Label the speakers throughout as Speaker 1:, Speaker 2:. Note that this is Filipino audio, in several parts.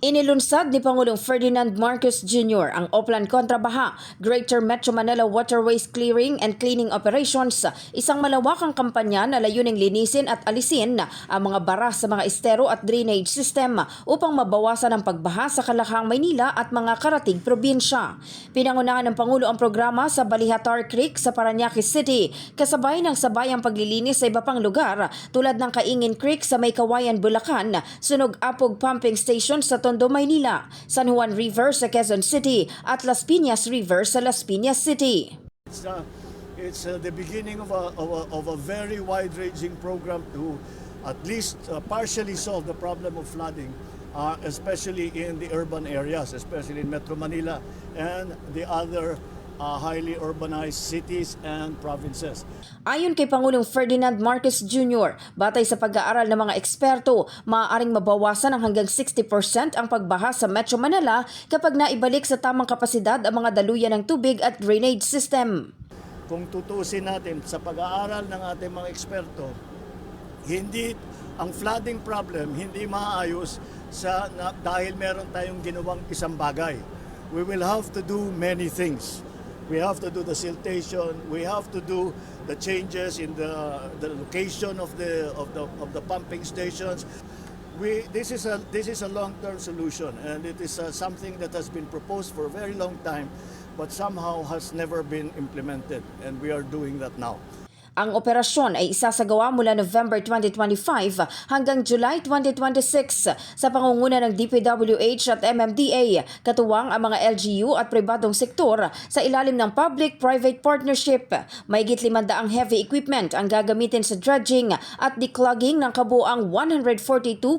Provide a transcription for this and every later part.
Speaker 1: Inilunsad ni Pangulong Ferdinand Marcos Jr. ang Oplan Kontrabaha, Greater Metro Manila Waterways Clearing and Cleaning Operations, isang malawakang kampanya na layuning linisin at alisin ang mga bara sa mga estero at drainage system upang mabawasan ang pagbaha sa Kalahang Maynila at mga karating probinsya. Pinangunahan ng Pangulo ang programa sa Balihatar Creek sa Paranaque City, kasabay ng sabayang paglilinis sa iba pang lugar tulad ng Kaingin Creek sa Maykawayan, Bulacan, Sunog Apog Pumping Station sa Tondo, Maynila, San Juan River sa Quezon City at Las Piñas River sa Las Piñas City.
Speaker 2: It's, uh, it's uh, the beginning of a, of a, of a very wide-ranging program to at least uh, partially solve the problem of flooding, uh, especially in the urban areas, especially in Metro Manila and the other uh, highly urbanized cities and provinces.
Speaker 1: Ayon kay Pangulong Ferdinand Marcos Jr., batay sa pag-aaral ng mga eksperto, maaaring mabawasan ng hanggang 60% ang pagbaha sa Metro Manila kapag naibalik sa tamang kapasidad ang mga daluyan ng tubig at drainage system.
Speaker 2: Kung tutusin natin sa pag-aaral ng ating mga eksperto, hindi ang flooding problem hindi maayos sa na, dahil meron tayong ginawang isang bagay. We will have to do many things. We have to do the siltation, we have to do the changes in the the location of the of the of the pumping stations. We, this is a this is a long-term solution, and it is uh, something that has been proposed for a very long time, but somehow has never been implemented, and we are doing that now.
Speaker 1: Ang operasyon ay isasagawa mula November 2025 hanggang July 2026 sa pangunguna ng DPWH at MMDA, katuwang ang mga LGU at pribadong sektor sa ilalim ng public-private partnership. Mahigit 500 heavy equipment ang gagamitin sa dredging at declogging ng kabuang 142.4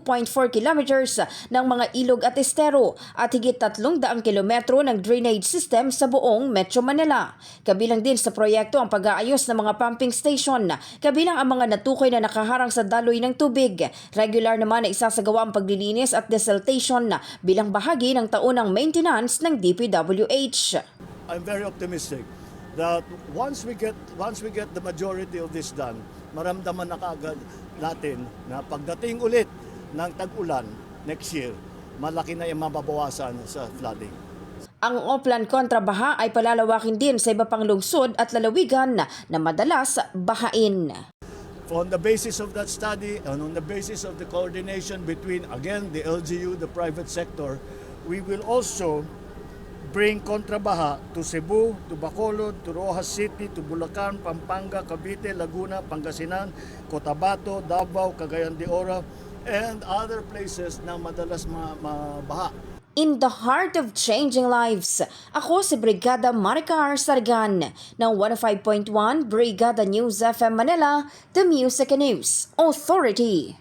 Speaker 1: kilometers ng mga ilog at estero at higit 300 kilometro ng drainage system sa buong Metro Manila. Kabilang din sa proyekto ang pag-aayos ng mga pumping station, kabilang ang mga natukoy na nakaharang sa daloy ng tubig. Regular naman na isasagawa ang paglilinis at desiltation bilang bahagi ng taunang maintenance ng DPWH.
Speaker 2: I'm very optimistic that once we get once we get the majority of this done, maramdaman na kaagad natin na pagdating ulit ng tag-ulan next year, malaki na yung mababawasan sa flooding.
Speaker 1: Ang Oplan Kontrabaha ay palalawakin din sa iba pang lungsod at lalawigan na madalas bahain.
Speaker 2: On the basis of that study and on the basis of the coordination between, again, the LGU, the private sector, we will also bring kontrabaha to Cebu, to Bacolod, to Rojas City, to Bulacan, Pampanga, Cavite, Laguna, Pangasinan, Cotabato, Davao, Cagayan de Oro, and other places na madalas ma- mabaha.
Speaker 1: In the heart of changing lives, ako si Brigada Maricar Sargan ng 105.1 Brigada News FM Manila, The Music and News Authority.